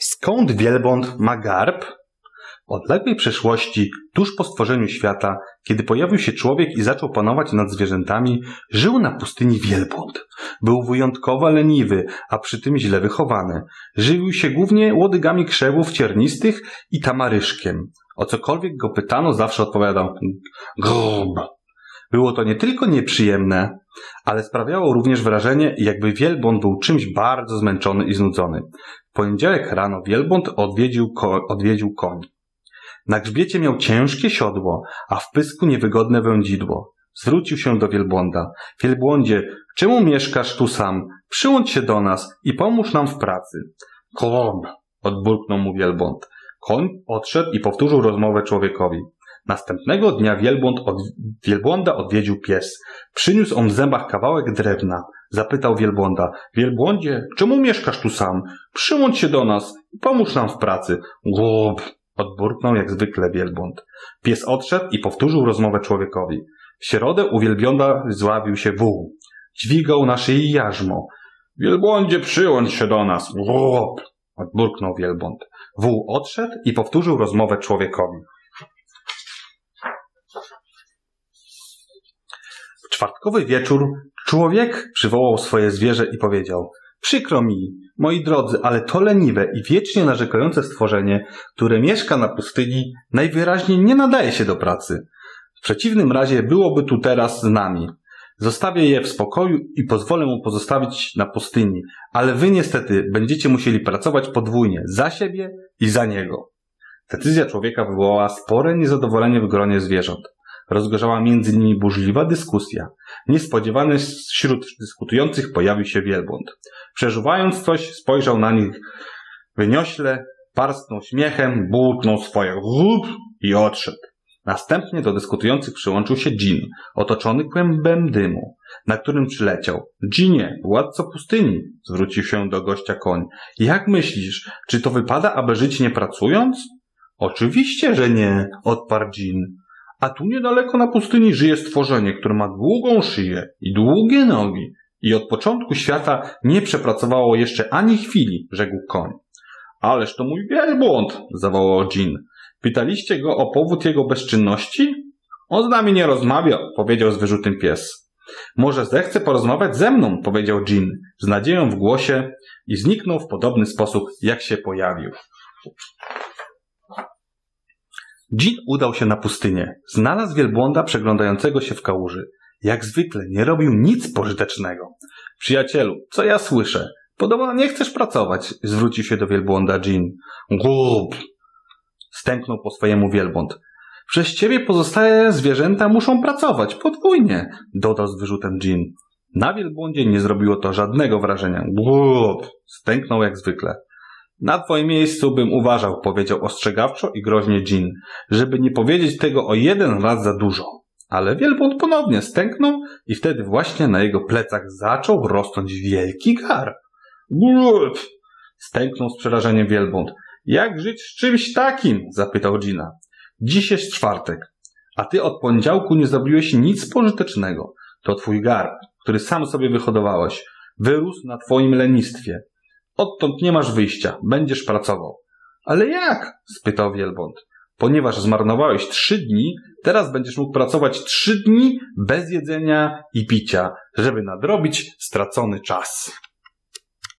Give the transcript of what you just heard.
Skąd wielbłąd ma garb? W odległej przeszłości, tuż po stworzeniu świata, kiedy pojawił się człowiek i zaczął panować nad zwierzętami, żył na pustyni wielbłąd. Był wyjątkowo leniwy, a przy tym źle wychowany. Żywił się głównie łodygami krzewów ciernistych i tamaryszkiem. O cokolwiek go pytano, zawsze odpowiadał grub. Było to nie tylko nieprzyjemne, ale sprawiało również wrażenie, jakby wielbłąd był czymś bardzo zmęczony i znudzony. W poniedziałek rano wielbłąd odwiedził, ko- odwiedził koń. Na grzbiecie miał ciężkie siodło, a w pysku niewygodne wędzidło. Zwrócił się do wielbłąda. Wielbłądzie, czemu mieszkasz tu sam? Przyłącz się do nas i pomóż nam w pracy. Klom, odburknął mu wielbłąd. Koń odszedł i powtórzył rozmowę człowiekowi. Następnego dnia wielbłąd od, wielbłąda odwiedził pies. Przyniósł on w zębach kawałek drewna. Zapytał wielbłąda. Wielbłądzie, czemu mieszkasz tu sam? Przyłącz się do nas i pomóż nam w pracy. Głup, odburknął jak zwykle wielbłąd. Pies odszedł i powtórzył rozmowę człowiekowi. W środę u wielbłąda zławił się wół. Dźwigał na szyi jarzmo. Wielbłądzie, przyłącz się do nas. Głup, odburknął wielbłąd. Wół odszedł i powtórzył rozmowę człowiekowi. W czwartkowy wieczór człowiek przywołał swoje zwierzę i powiedział: Przykro mi, moi drodzy, ale to leniwe i wiecznie narzekające stworzenie, które mieszka na pustyni, najwyraźniej nie nadaje się do pracy. W przeciwnym razie byłoby tu teraz z nami. Zostawię je w spokoju i pozwolę mu pozostawić na pustyni, ale wy niestety będziecie musieli pracować podwójnie za siebie i za niego. Decyzja człowieka wywołała spore niezadowolenie w gronie zwierząt. Rozgorzała między nimi burzliwa dyskusja. Niespodziewany wśród dyskutujących pojawił się wielbłąd. Przeżuwając coś, spojrzał na nich wyniośle, parsknął śmiechem, bułtnął swoje rób i odszedł. Następnie do dyskutujących przyłączył się dżin, otoczony kłębem dymu, na którym przyleciał. Dżinie, władco pustyni, zwrócił się do gościa koń. Jak myślisz, czy to wypada, aby żyć nie pracując? Oczywiście, że nie, odparł dżin. A tu niedaleko na pustyni żyje stworzenie, które ma długą szyję i długie nogi i od początku świata nie przepracowało jeszcze ani chwili, rzekł koń. Ależ to mój wielbłąd, zawołał Jean. Pytaliście go o powód jego bezczynności? On z nami nie rozmawia, powiedział z wyrzutem pies. Może zechce porozmawiać ze mną, powiedział Jean, z nadzieją w głosie i zniknął w podobny sposób, jak się pojawił. Jean udał się na pustynię. Znalazł wielbłąda przeglądającego się w kałuży. Jak zwykle nie robił nic pożytecznego. Przyjacielu, co ja słyszę? Podobno nie chcesz pracować, zwrócił się do wielbłąda Jean. Głup! Stęknął po swojemu wielbłąd. Przez ciebie pozostałe zwierzęta muszą pracować podwójnie, dodał z wyrzutem Jean. Na wielbłądzie nie zrobiło to żadnego wrażenia. Głup! Stęknął jak zwykle. Na twoim miejscu bym uważał, powiedział ostrzegawczo i groźnie Jean, żeby nie powiedzieć tego o jeden raz za dużo. Ale wielbłąd ponownie stęknął i wtedy właśnie na jego plecach zaczął rosnąć wielki garb. Głup! Stęknął z przerażeniem wielbłąd. Jak żyć z czymś takim? zapytał Gina. Dziś jest czwartek, a ty od poniedziałku nie zrobiłeś nic pożytecznego. To twój garb, który sam sobie wyhodowałeś. Wyrósł na twoim lenistwie. Odtąd nie masz wyjścia, będziesz pracował. Ale jak? spytał wielbłąd. Ponieważ zmarnowałeś trzy dni, teraz będziesz mógł pracować trzy dni bez jedzenia i picia, żeby nadrobić stracony czas.